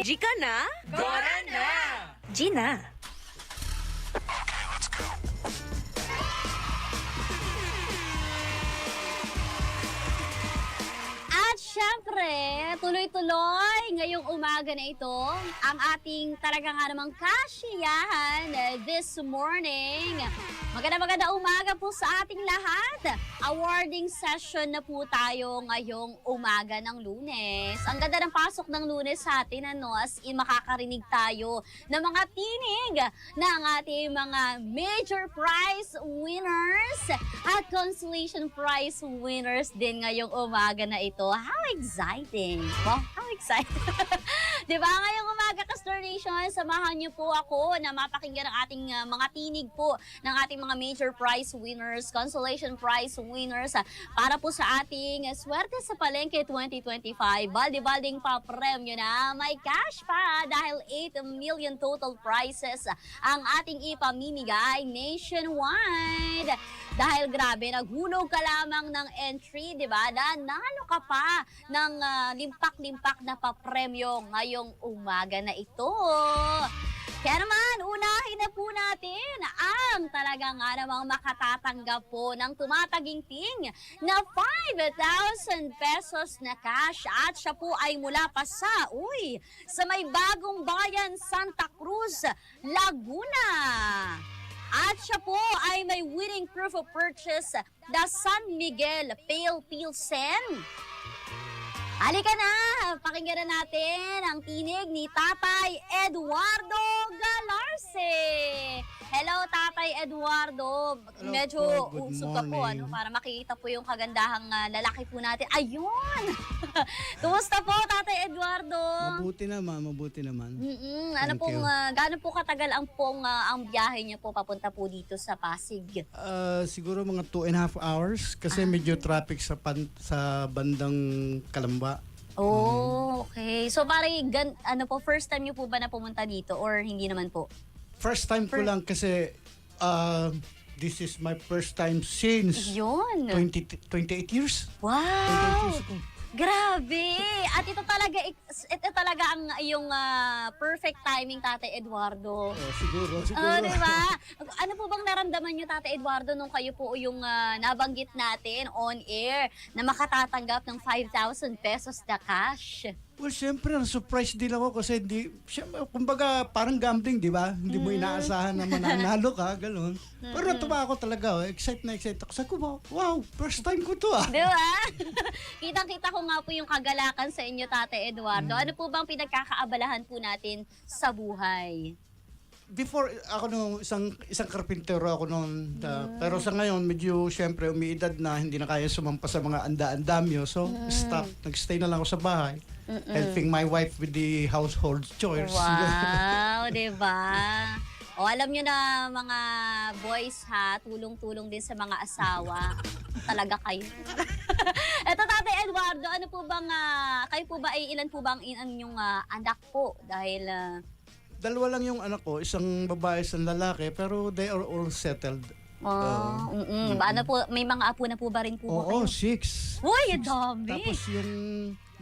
Gika na? Gora na! Gina. Syempre, tuloy-tuloy ngayong umaga na ito ang ating talaga nga namang kasiyahan eh, this morning. Maganda maganda umaga po sa ating lahat. Awarding session na po tayo ngayong umaga ng lunes. Ang ganda ng pasok ng lunes sa atin, ano, as in makakarinig tayo ng mga tinig ng ating mga major prize winners at consolation prize winners din ngayong umaga na ito. How exciting! Wow, how exciting! Di ba? Ngayong umaga, Castor Nation, samahan niyo po ako na mapakinggan ang ating uh, mga tinig po ng ating mga major prize winners, consolation prize winners ah, para po sa ating uh, swerte sa palengke 2025. Baldi-balding pa premyo na may cash pa dahil 8 million total prizes ah, ang ating ipamimigay nationwide. Dahil grabe, naghulog ka lamang ng entry, di ba? Nanalo ka pa ng ah, limpak-limpak na papremyo ngayong umaga na ito. Kaya naman, unahin na po natin ang talaga nga namang makatatanggap po ng tumataginting na 5,000 pesos na cash at siya po ay mula pa sa, uy, sa may bagong bayan Santa Cruz, Laguna. At siya po ay may winning proof of purchase the San Miguel Pale Pilsen. Halika na! Pakinggan na natin ang tinig ni Tatay Eduardo Galarse. Hello, Tatay Eduardo. Medyo po, good usog ka po morning. ano, para makita po yung kagandahang ah, lalaki po natin. Ayun! Kumusta po, Tatay Eduardo? Mabuti naman, mabuti naman. Mm-mm. Ano Thank pong, you. ah, gaano po katagal ang pong ah, ang biyahe niyo po papunta po dito sa Pasig? Ah, siguro mga two and a half hours Ah. kasi medyo traffic sa pan, sa bandang Kalamba. Oh, okay. So parang gan, ano po, first time niyo po ba na pumunta dito or hindi naman po? First time ko lang kasi ah, this is my first time since Yun. 20, 28 years. 28 Wow! Grabe! At ito talaga, ito talaga ang iyong ah, perfect timing, Tate Eduardo. Oh, siguro, siguro. Oh, di ba? Ano po bang naramdaman niyo, Tate Eduardo, nung kayo po yung ah, nabanggit natin on air na makatatanggap ng 5,000 pesos na cash? Well, syempre, na-surprise din ako kasi hindi, syempre, kumbaga, parang gambling, di ba? Hindi Mm. mo inaasahan na mananalo ka, ganun. Pero natuwa ako talaga, oh. excited na excited ako. Sabi ko, wow, first time ko to ah. Di ba? Kitang-kita ko nga po yung kagalakan sa inyo, Tate Eduardo. Ano po bang pinagkakaabalahan po natin sa buhay? before ako nung isang isang karpintero ako noon uh, pero sa ngayon medyo syempre umiidad na hindi na kaya sumampa sa mga anda-andamyo so stop nagstay na lang ako sa bahay helping my wife with the household chores Wow, 'di ba? O alam niyo na mga boys ha, tulong-tulong din sa mga asawa. Talaga kayo. Eto Tate Eduardo, ano po bang ah, kayo po ba ay ilan po bang in, ang inyong ah, anak po dahil ah, dalawa lang yung anak ko isang babae isang lalaki pero they are all settled oh, mm ano po may mga apo na po ba rin po ba oo kayo? six Uy, ang dami. tapos yung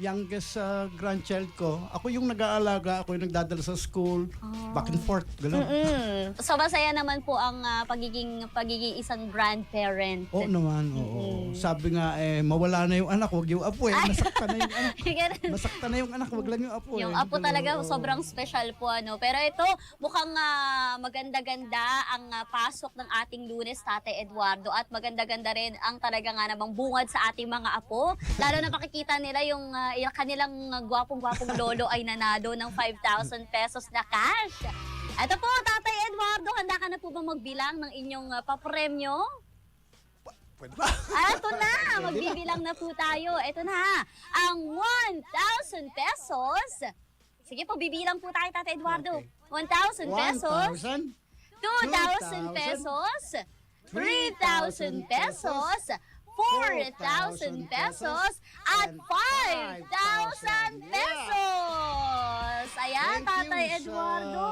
youngest uh, grandchild ko ako yung nag-aalaga ako yung nagdadala sa school back and forth gano'n Mm. So masaya naman po ang ah, pagiging pagiging isang grandparent. Oo naman, oo. Sabi nga, eh, mawala na yung anak, wag yung apo eh. Nasaktan na yung anak. Nasaktan na yung anak, wag lang yung apo Yung eh. apo talaga Oo. sobrang special po ano. Pero ito mukhang ah, maganda-ganda ang ah, pasok ng ating lunes, Tate Eduardo. At maganda-ganda rin ang talaga nga namang bungad sa ating mga apo. Lalo na makikita nila yung, ah, yung kanilang ah, gwapong-gwapong lolo ay nanalo ng 5,000 pesos na cash. Ito po, Tatay Eduardo, handa ka na po ba magbilang ng inyong uh, papremyo? Pwede ba? Ah, Ito na, magbibilang na po tayo. Ito na, ang 1,000 pesos. Sige po, bibilang po tayo, Tata Eduardo. 1,000 pesos, 1,000, 2,000 pesos, 3,000 pesos, 4,000 pesos, at 5,000 pesos. Ayan, Thank you Tatay sa- Eduardo.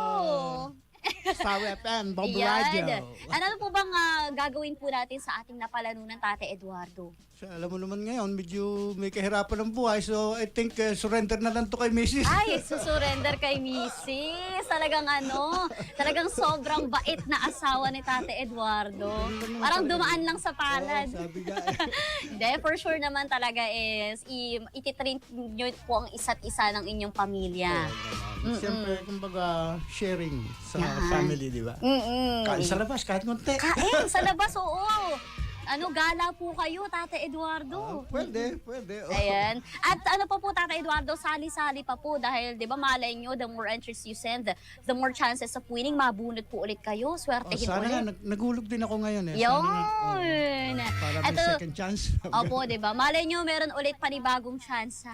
Star FM, Bob Ayan. Radio. Ano po bang ah, gagawin po natin sa ating napalanunan, Tate Eduardo? So, alam mo naman ngayon, medyo may kahirapan ng buhay. So, I think uh, surrender na lang to kay Mrs. Ay, susurrender kay Mrs. Talagang ano, talagang sobrang bait na asawa ni Tate Eduardo. Parang dumaan lang sa Oo, palad. sabi nga. eh. Hindi, for sure naman talaga is i- ititrain nyo po ang isa't isa ng inyong pamilya. Siyempre, kumbaga, sharing sa Yan. family, di ba? Mm-mm. Kain sa labas, kahit konti. Kain sa labas, oo. Ano, gala po kayo, Tate Ah, Eduardo. pwede, pwede. Oh. Ayan. At ano pa po, Tata Eduardo, sali-sali pa po dahil, di ba, malay nyo, the more entries you send, the more chances of winning, mabunot po ulit kayo. Oh, Swertehin sana nga, ulit. nag- nagulog din ako ngayon eh. Sana Yun. nga, oo. para may Ito- second chance. Opo, di ba? Malay nyo, meron ulit panibagong chance. ha?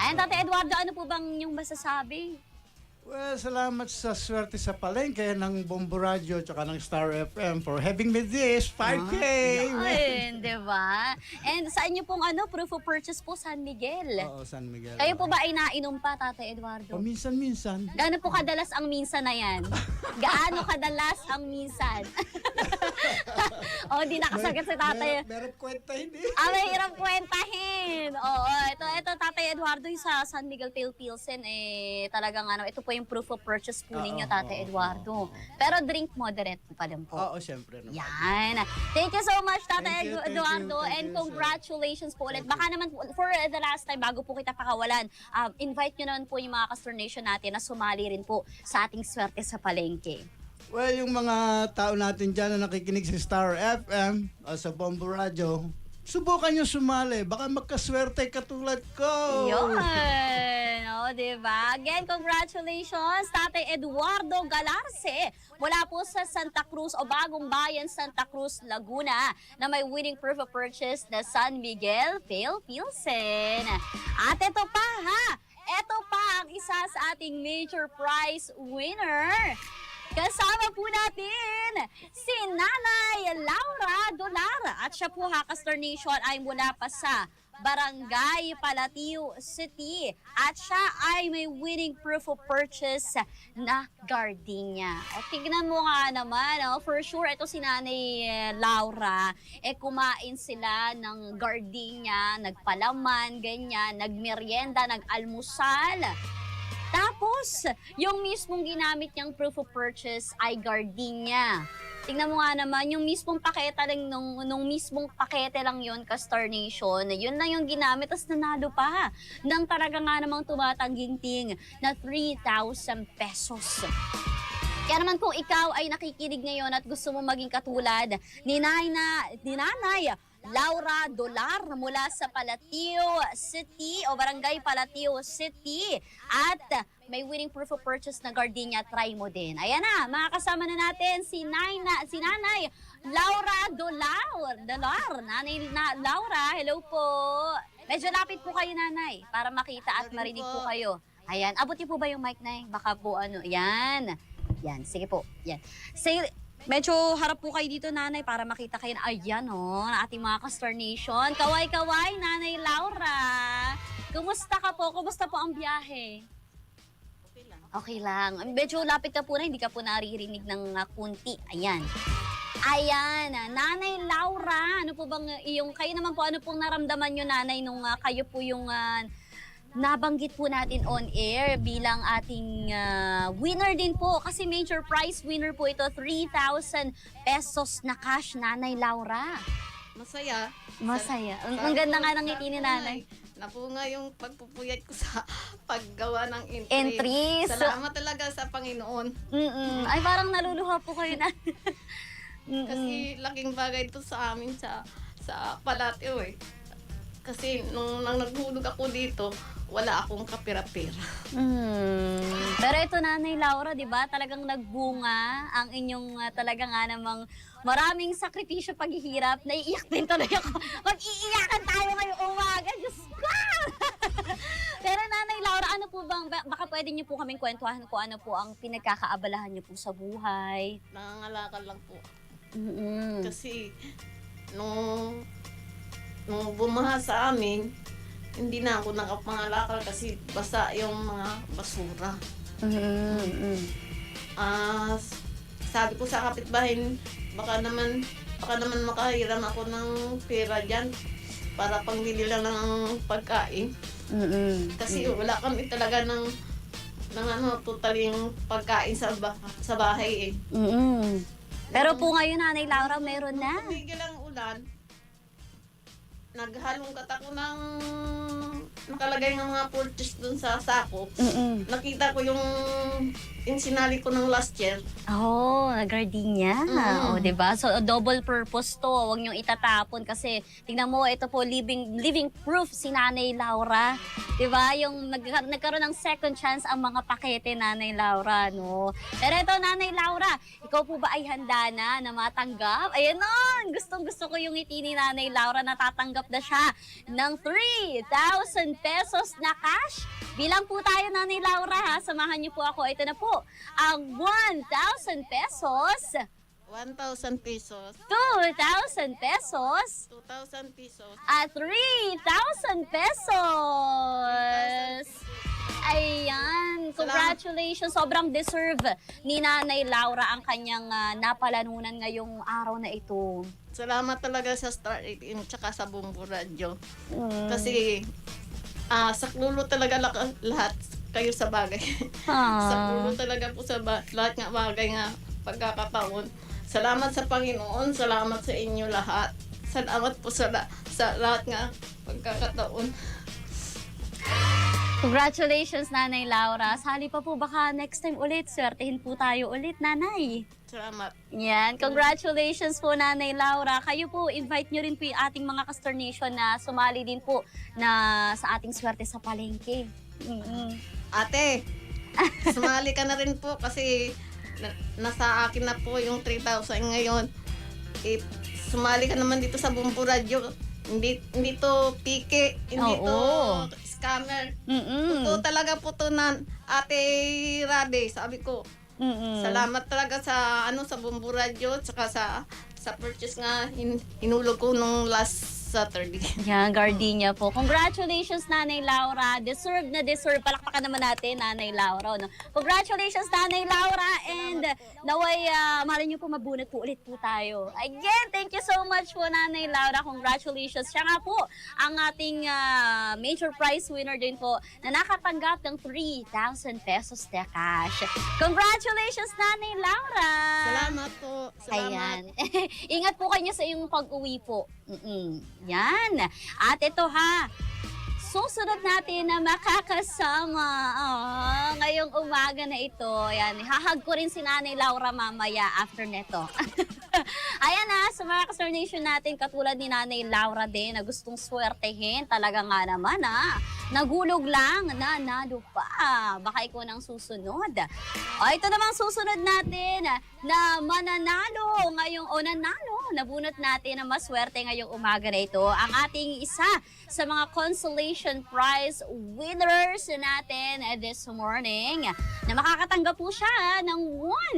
Ayan, Tata Eduardo, ano po bang yung masasabi? Well, salamat sa swerte sa palengke ng Bombo Radio at ng Star FM for having me this 5K. Ayun, di ba? And sa inyo pong ano, proof of purchase po, San Miguel. Oo, San Miguel. Kayo po ba ay nainom pa, Tata Eduardo? Paminsan-minsan. Gaano po kadalas ang minsan na yan? Gaano kadalas ang minsan? oh, hindi nakasagot si tatay. Meron, meron kwenta hindi. Ah, mahirap kwentahin. Oo, ito, ito tatay Eduardo yung sa San Miguel Pale Pilsen, eh, talagang ano, ito po yung proof of purchase po ninyo, Oo, tatay oo, Eduardo. oo, Pero drink moderate pa din po. Oo, siyempre. naman. Yan. Thank you so much, Tata Thank you, thank you, Eduardo. thank and you, sir. congratulations po ulit. Baka naman po, for the last time, bago po kita pakawalan, um, invite nyo naman po yung mga Castor Nation natin na sumali rin po sa ating swerte sa palengke. Well, yung mga tao natin dyan na nakikinig sa Star FM o sa Bombo Radio, subukan nyo sumali. Baka magkaswerte katulad ko. Yun. O, diba? Again, congratulations, Tatay Eduardo Galarce mula po sa Santa Cruz o Bagong Bayan, Santa Cruz, Laguna na may winning proof of purchase na San Miguel Pale Pilsen. At ito pa ha, ito pa ang isa sa ating major prize winner. Kasama po natin si Nanay Laura Dolar. At siya po ha, Castor Nation ay mula pa sa Barangay Palatiu City. At siya ay may winning proof of purchase na gardenia. At tignan mo nga naman, oh, for sure, ito si Nanay Laura, eh kumain sila ng gardenia, nagpalaman, ganyan, nagmerienda, nag-almusal. Tapos, yung mismong ginamit niyang proof of purchase ay gardenia. Tingnan mo nga naman, yung mismong pakete lang, nung, nung mismong pakete lang yun, ka-Star Nation, yun lang yung ginamit, tapos nanalo pa. Nang talaga nga namang tumatangginting na 3,000 pesos. Kaya naman kung ikaw ay nakikinig ngayon at gusto mo maging katulad ni Nana, ni Nanay Laura Dolar mula sa Palatio City o Barangay Palatio City at may winning proof of purchase na gardenia, try mo din. Ayan na, makakasama na natin si, Nayna, si Nanay Laura Dolar. Dolar, Nanay na, Laura, hello po. Medyo lapit po kayo, Nanay, para makita at marinig po kayo. Ayan, abot niyo po ba yung mic, Nay? Baka po ano, yan. Yan, sige po. Yan. Say, medyo harap po kayo dito, nanay, para makita kayo na, ayan o, na ating mga Castor Nation. Kaway-kaway, nanay Laura. Kumusta ka po? Kumusta po ang biyahe? Okay lang. Medyo lapit ka po na, hindi ka po naririnig ng uh, kunti. Ayan. Ayan, ah, Nanay Laura, ano po bang iyong, kayo naman po, ano pong naramdaman nyo, Nanay, nung ah, kayo po yung ah, nabanggit po natin on air bilang ating ah, winner din po. Kasi major prize winner po ito, 3,000 pesos na cash, Nanay Laura. Masaya. Masaya. Ang, ang ganda nga ng ngiti ni ko Nanay. nga yung pagpupuyat ko sa paggawa ng entry. Entries. Salamat talaga sa Panginoon. Mm-mm. Ay, parang naluluha po kayo na. Mm-mm. Kasi laking bagay to sa amin sa sa palatio eh. Kasi nung, nang naghulog ako dito, wala akong kapira-pira. Mm. Pero ito Nanay Laura, 'di ba? Talagang nagbunga ang inyong ah, talaga nga namang maraming sakripisyo paghihirap. Naiiyak din tuloy ako. Mag-iiyakan tayo ngayong umaga. Diyos ko! Pero Nanay Laura, ano po bang, ba- baka pwede niyo po kaming kwentuhan kung ano po ang pinagkakaabalahan niyo po sa buhay. Nangangalakal lang po. Mm-mm. Kasi nung nung bumaha sa amin, hindi na ako nakapangalakal kasi basa yung mga basura. Mm-mm. Ah, sabi ko sa kapitbahay, baka naman baka naman makahiram ako ng pera diyan para pangbili lang ng pagkain. Mm-mm. Kasi wala kami talaga ng ng ano, totaling pagkain sa ba- sa bahay eh. Mm-mm. Pero po ngayon, Nanay Laura, meron na. Tumigil ang ulan, naghalongkat ako ng nakalagay ng mga purchase dun sa sako. Mm-mm. Nakita ko yung yung sinali ko ng last year. Oh, gardenia. Mm. Oh, 'di ba? So double purpose 'to. Huwag niyo itatapon kasi tingnan mo ito po living living proof si Nanay Laura. 'Di ba? Yung nag, nagkaroon ng second chance ang mga pakete Nanay Laura, no. Pero ito Nanay Laura, ikaw po ba ay handa na na matanggap? Ayun nun, gustong-gusto ko yung ngiti ni Nanay Laura na tatanggap na siya ng 3,000 pesos na cash. Bilang po tayo Nanay Laura ha, samahan niyo po ako. Ito na po, ang 1,000 pesos, 1,000 pesos, 2,000 pesos, 2,000 pesos, at 3,000 pesos. Ayan, congratulations. Sobrang deserve ni Nanay Laura ang kanyang ah, napalanunan ngayong araw na ito. Salamat talaga sa Star 18 tsaka sa Bumbu Radio. Mm. Kasi ah saklulo talaga lak- lahat kayo sa bagay. Ah. saklulo talaga po sa ba- lahat nga bagay nga pagkakataon. Salamat sa Panginoon, salamat sa inyo lahat. Salamat po sa, la- sa lahat nga pagkakataon. Congratulations, Nanay Laura. Sali pa po baka next time ulit. Swertehin po tayo ulit, Nanay. Salamat. Yan. Congratulations po, Nanay Laura. Kayo po, invite nyo rin po yung ating mga Castor Nation na sumali din po na sa ating swerte sa palengke. Mm-mm. Ate, sumali ka na rin po kasi na- nasa akin na po yung 3,000 ngayon. Eh, sumali ka naman dito sa Bumbu Radio. Hindi, hindi to pike, hindi Oo. to scammer. Mm-mm. Totoo talaga po to na Ate Rade, sabi ko. Mm-mm. Salamat talaga sa ano sa Bumbu Radio tsaka sa sa purchase nga hin, hinulog ko nung last Saturday. Yan, gardenia po. Congratulations, Nanay Laura. Deserve na deserve. Palakpakan naman natin, Nanay Laura. No? Congratulations, Nanay Laura. And naway, uh, mahal niyo po mabunot po ulit po tayo. Again, thank you so much po, Nanay Laura. Congratulations. Siya nga po, ang ating ah, major prize winner din po na nakatanggap ng 3,000 pesos na cash. Congratulations, Nanay Laura. Salamat po. Salamat. Ayan. Ingat po kayo sa iyong pag-uwi po. Mm-mm. Yan. At ito ha, susunod natin na makakasama ah, ngayong umaga na ito. Ayan, hahag ko rin si Nanay Laura mamaya after neto. Ayan na, sa mga Nation natin, katulad ni Nanay Laura din na gustong swertehin, talaga nga naman ha. Nagulog lang, nanalo pa. Baka ikaw nang susunod. O, ito namang susunod natin na mananalo ngayong, o nanalo, nabunot natin na maswerte ngayong umaga na ito. Ang ating isa sa mga consolation prize winners natin this morning na makakatanggap po siya ng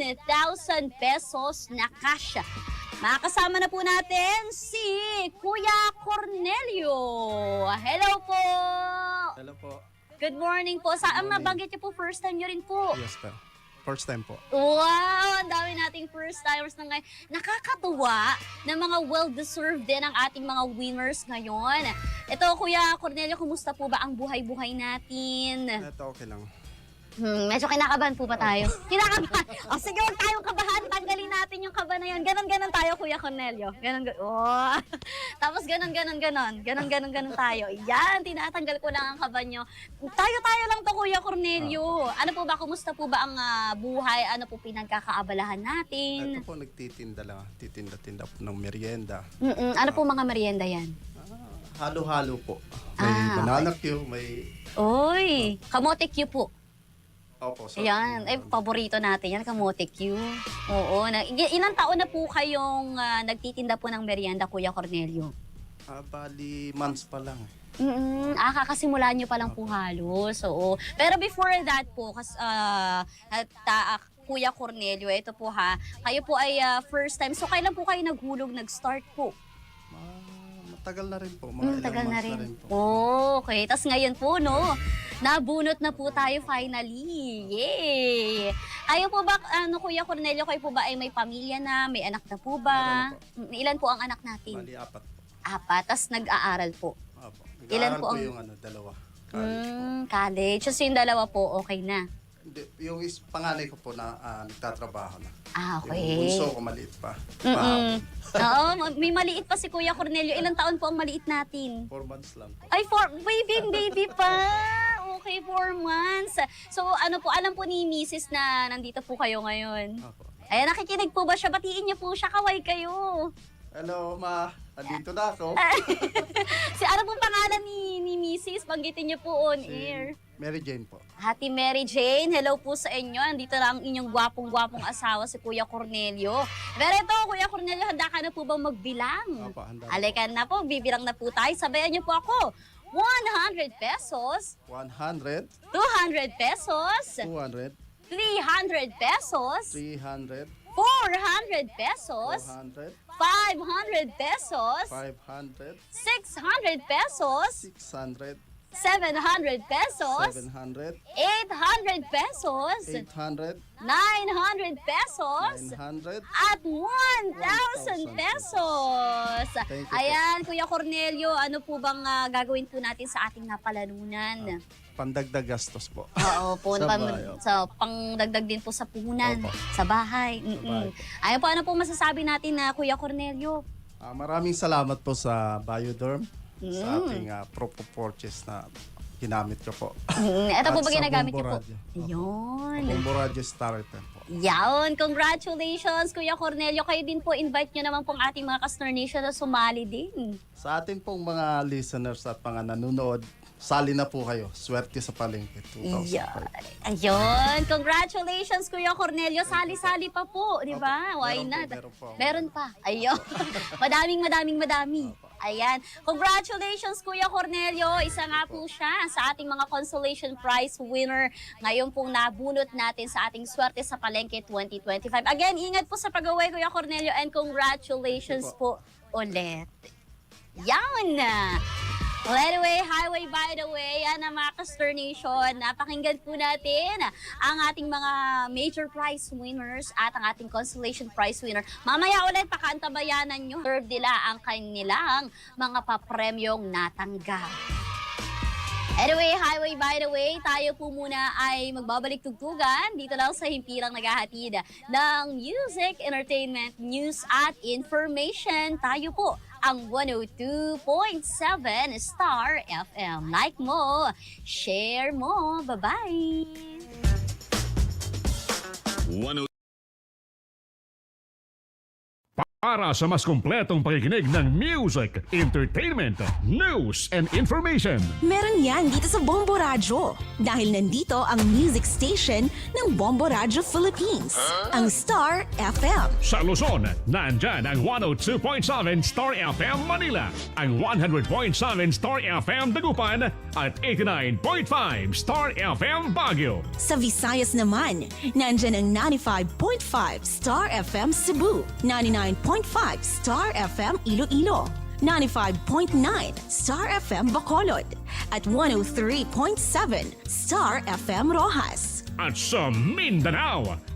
1,000 pesos na cash. Makakasama na po natin si Kuya Cornelio. Hello po! Hello po. Good morning po. Sa ang nabanggit niyo po, first time niyo rin po. Yes po. First time po. Wow! Ang dami nating first timers na ngayon. Nakakatuwa na mga well-deserved din ang ating mga winners ngayon. Ito, Kuya Cornelio, kumusta po ba ang buhay-buhay natin? Ito okay lang. Hmm, medyo kinakabahan po ba tayo? kinakabahan. O sige, huwag tayong kabahan. Tanggalin natin yung kaba na yan. Ganon-ganon tayo, Kuya Cornelio. Ganon, ganon. Oh. Tapos ganon-ganon, ganon. Ganon-ganon, ganon tayo. Yan, tinatanggal ko lang ang kaba nyo. Tayo-tayo lang to, Kuya Cornelio. Ano po ba, kumusta po ba ang ah, buhay? Ano po pinagkakaabalahan natin? Ito po nagtitinda lang. Titinda-tinda po ng merienda. Mm-mm. Ano po mga merienda yan? Halo-halo po. May Ah, banana cue, may... Oy, kamote Q po. Opo, sa- Ayan, eh, paborito natin yan, kamote Q. Oo, na, i- ilang taon na po kayong ah, nagtitinda po ng merienda, Kuya Cornelio? Ah, bali, months pa lang. Mm, ah, kakasimula nyo pa lang po halos. Oo. Pero before that po, kas, ah, at, ah, Kuya Cornelio, ito po ha, kayo po ay ah, first time. So, kailan po kayo naghulog, nag-start po? Ma- matagal na rin po. Mga Mm, ilang tagal na months rin. po. Oh, okay. Tapos ngayon po, no, nabunot na po tayo finally. Yay! Kayo po ba, ano, Kuya Cornelio, kayo po ba ay may pamilya na, may anak na po ba? Mm, Ilan po ang anak natin? Bali, apat. Apat. Tapos nag-aaral po. Opo. Ilan Nag-aaral po ang- yung ano, dalawa. College po. Mm, college. So, yung dalawa po, okay na. Hindi, yung is, panganay ko po na ah, nagtatrabaho na. Ah, Yung okay. bunso ko maliit pa. Mm-mm. Oo, may maliit pa si Kuya Cornelio. Ilang taon po ang maliit natin? Four months lang po. Ay, four, baby, baby pa. Okay, four months. So, ano po, alam po ni Mrs. na nandito po kayo ngayon. Opo. Ayan, nakikinig po ba siya? Batiin niyo po siya, kaway kayo. Hello, ma. Andito na ako. Si ano pong pangalan ni, ni Mrs.? Banggitin niyo po on air. Mary Jane po. Hati Mary Jane, hello po sa inyo. Andito na ang inyong gwapong-gwapong asawa, si Kuya Cornelio. Pero ito, Kuya Cornelio, handa ka na po bang magbilang? Opo, handa. Alikan na po, bibilang na po tayo. Sabayan niyo po ako. 100 pesos, 100, 200 pesos, 200, 300 pesos, 300, 400 pesos, 400, 500 pesos, 500, 600 pesos, 600, 700 pesos, 700, 800 pesos, 800, 900 pesos, 900. at 1,000 pesos. Thank you po. Ayan, Kuya Cornelio, ano po bang ah, gagawin po natin sa ating napalanunan? Pandagdag gastos po. Oo po, Sa bahay, opo. sa pangdagdag din po sa puhunan, Opo. sa bahay. Mm-mm. bahay po. Ano po masasabi natin na Kuya Cornelio? Ah, maraming salamat po sa Bioderm Mm. sa ating uh, purchase na ginamit ko po. Mm, ito po At ba sa ginagamit niyo po? Radio. Ayun. Bombo Radio Star FM po. Yawn, congratulations Kuya Cornelio. Kayo din po, invite nyo naman pong ating mga Castor Nation na sumali din. Sa ating pong mga listeners at mga nanonood, sali na po kayo. Swerte sa palengke 2005. Yan. Ayun, congratulations Kuya Cornelio. Sali-sali pa po, di ba? Opo, Why meron po, not? meron po. Meron pa. Ayun. madaming, madaming, madami. Ayan. Congratulations, Kuya Cornelio. Isa nga po siya sa ating mga consolation prize winner. Ngayon pong nabunot natin sa ating swerte sa Palengke 2025. Again, ingat po sa pag-away, Kuya Cornelio, and congratulations po ulit. Yan! Well, anyway, highway by the way, yan ang mga Nation. Napakinggan po natin ang ating mga major prize winners at ang ating consolation prize winner. Mamaya ulit, pakaantabayanan nyo. Serve nila ang kanilang mga papremyong natanggap. Anyway, highway by the way, tayo po muna ay magbabalik tugtugan dito lang sa himpilang naghahatid ng music, entertainment, news at information. Tayo po ang 102.7 Star FM. Like mo, share mo. Bye-bye! 102 Para sa mas kumpletong pakikinig ng music, entertainment, news, and information, Meron yan dito sa Bombo Radyo. Dahil nandito ang music station ng Bombo Radyo Philippines. Ang Star FM. sa Luzon, nandyan ang 102.7 Star FM Manila, ang 100.7 Star FM Dagupan, at 89.5 Star FM Baguio. Sa Visayas naman, nandyan ang 95.5 Star FM Cebu, 99.5 Star FM Iloilo, 95.9 Star FM Bacolod, at 103.7 Star FM Rojas. At sa Mindanao,